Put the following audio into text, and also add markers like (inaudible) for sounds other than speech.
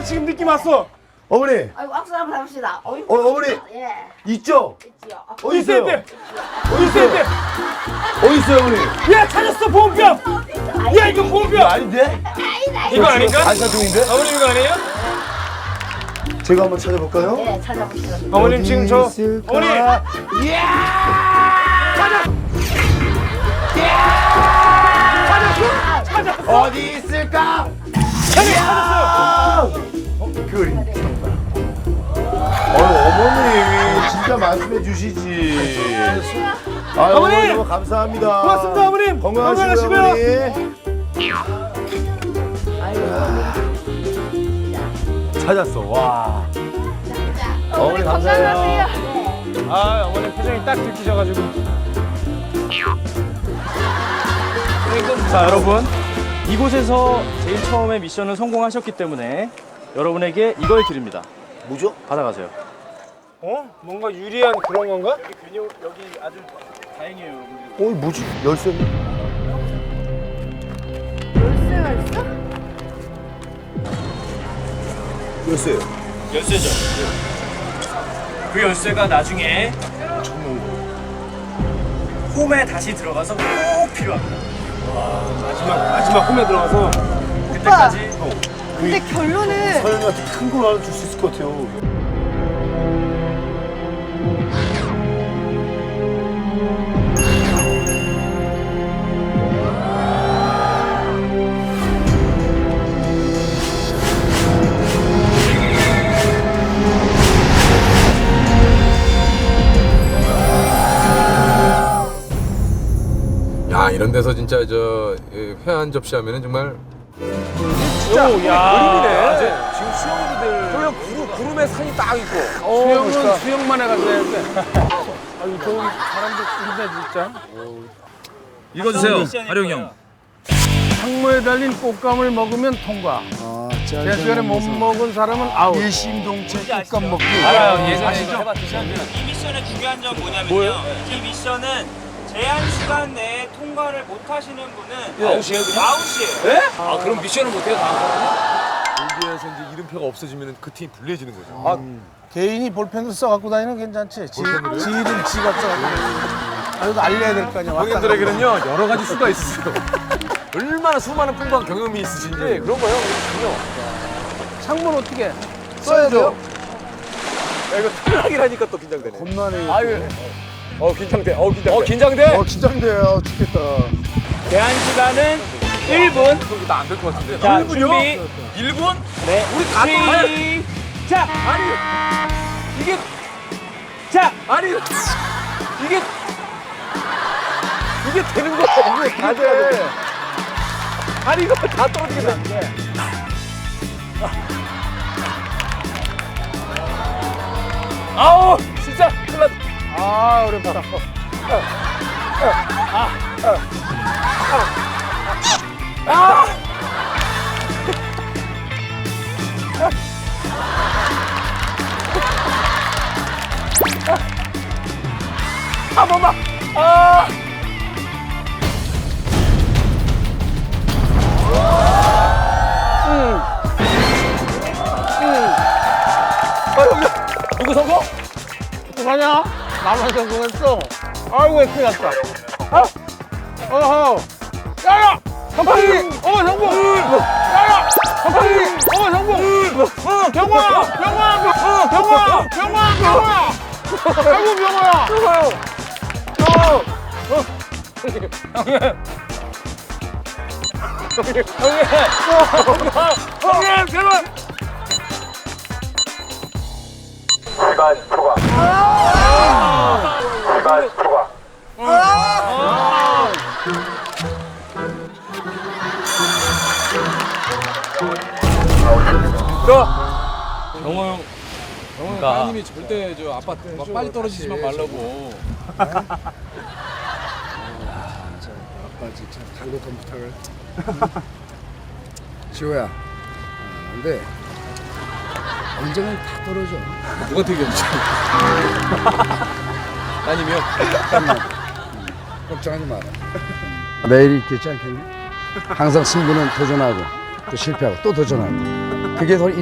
나 지금 느낌 왔어. 어머니, 아이고 악수 한번 해봅시다. 어이, 어, 어머니. 예, 있죠? 있지요. 어디 있대, 있어요? 있대. 있대, 있대. 어디 있어요, 어머니? 야, 찾았어, 보온병. 야, 이거 이거 보온병. 아닌데? 이거 아닌가? 반사 중인데? 어머님 이거 아니에요? 제가 한번 찾아볼까요? 예, 찾아보시죠. 어머님 지금 저 있을까? 어머니. 어디 있을까? 찾았어요. 그림. 어, 어머니 진짜 말씀해 주시지. 아유, 어머니! 너무 감사합니다. 고맙습니다, 어머님. 건강하시고요, 건강하시고요. 어머니. 찾았어. 와. 어머니 감사해요. 아, 어머님 표정이 딱 들키셔가지고. 자 여러분 이곳에서 제일 처음에 미션을 성공하셨기 때문에 여러분에게 이걸 드립니다 뭐죠? 받아가세요 어? 뭔가 유리한 그런 건가? 근육 여기 아주 다행이에요 여러분들이 어, 뭐지? 열쇠. 열쇠가 있어? 열쇠요. 열쇠죠 그 열쇠가 나중에 홈에 다시 들어가서 꼭 필요합니다 마지막 마지막 홈에 들어가서 그때까지 근데 결론은 서현이한테 큰 걸 하나 줄 수 있을 것 같아요. 야 이런 데서 진짜 저 회한 접시하면은 정말 오, 야. 그림이네. 지금 수영이들 저형 구름, 구름에 산이 딱 있고. 수영은 수영만 해가지고 되는데 (laughs) 아유 좋은 사람들 있네 진짜. 읽어주세요 하룡이 형. 상무에 달린 꽃감을 먹으면 통과. 제 시간에 못 먹은 사람은 아웃. 일심동체 꽃감 먹기. 알아요 예전에 이거 이 미션의 중요한 점 뭐냐면요. 이 미션은 제한 시간 내에 통과를 못 하시는 분은 아웃이에요 그냥? 아웃이에요. 아 그럼 미션을 못해요 다음 여기에서 이제 이름표가 없어지면 그 팀이 불리해지는 거죠. 아, 개인이 볼펜을 써 갖고 다니는 괜찮지 지, 지일은 지가 써 갖고 아 이거 알려야 될 거 아니야 왔다 형님들에게는요 여러 가지 수가 있어요. (laughs) 얼마나 수많은 풍부한 경험이 있으신지 그런 거요. 창문 어떻게 해? 써야 돼요. 야, 이거 탈락이라니까 또 긴장되네. 겁나네. 아유, 어 긴장돼. 어 긴장돼. 어 긴장돼. 어, 긴장돼요. 죽겠다. 제한 시간은 1분. 나안될 것 같은데. 자, 준비. 1분? 네. 우리 다 시작. 아니 이게 자, 아니 이게 이게 되는 거야. 이게 다 돼야 돼. 아니 이거 다 떨어지게 돼. 아우 진짜 큰일 났다. 아 어렵다 한 번만. 아. 아 여기 누구 성공? 어떡하냐? 나만 성공했어 아이고 큰일 났다 아? 어허 야야 선파리 어 성공 야야 선파리 어 성공 병호야 병호야 병호야 병호야 병호야 아이고 병호야 좋아요. 형님 제발 영호 형 따님이 절대 저 아파트 막 빨리 떨어지지만 말라고. (laughs) 지호야. 어, 근데 언젠간 다 떨어져. 누가 되게 없지? (laughs) 따님이요? (laughs) 걱정하지 마라. 내일이 있겠지 않겠니? 항상 승부는 도전하고 또 실패하고 또 도전하고. 그게 더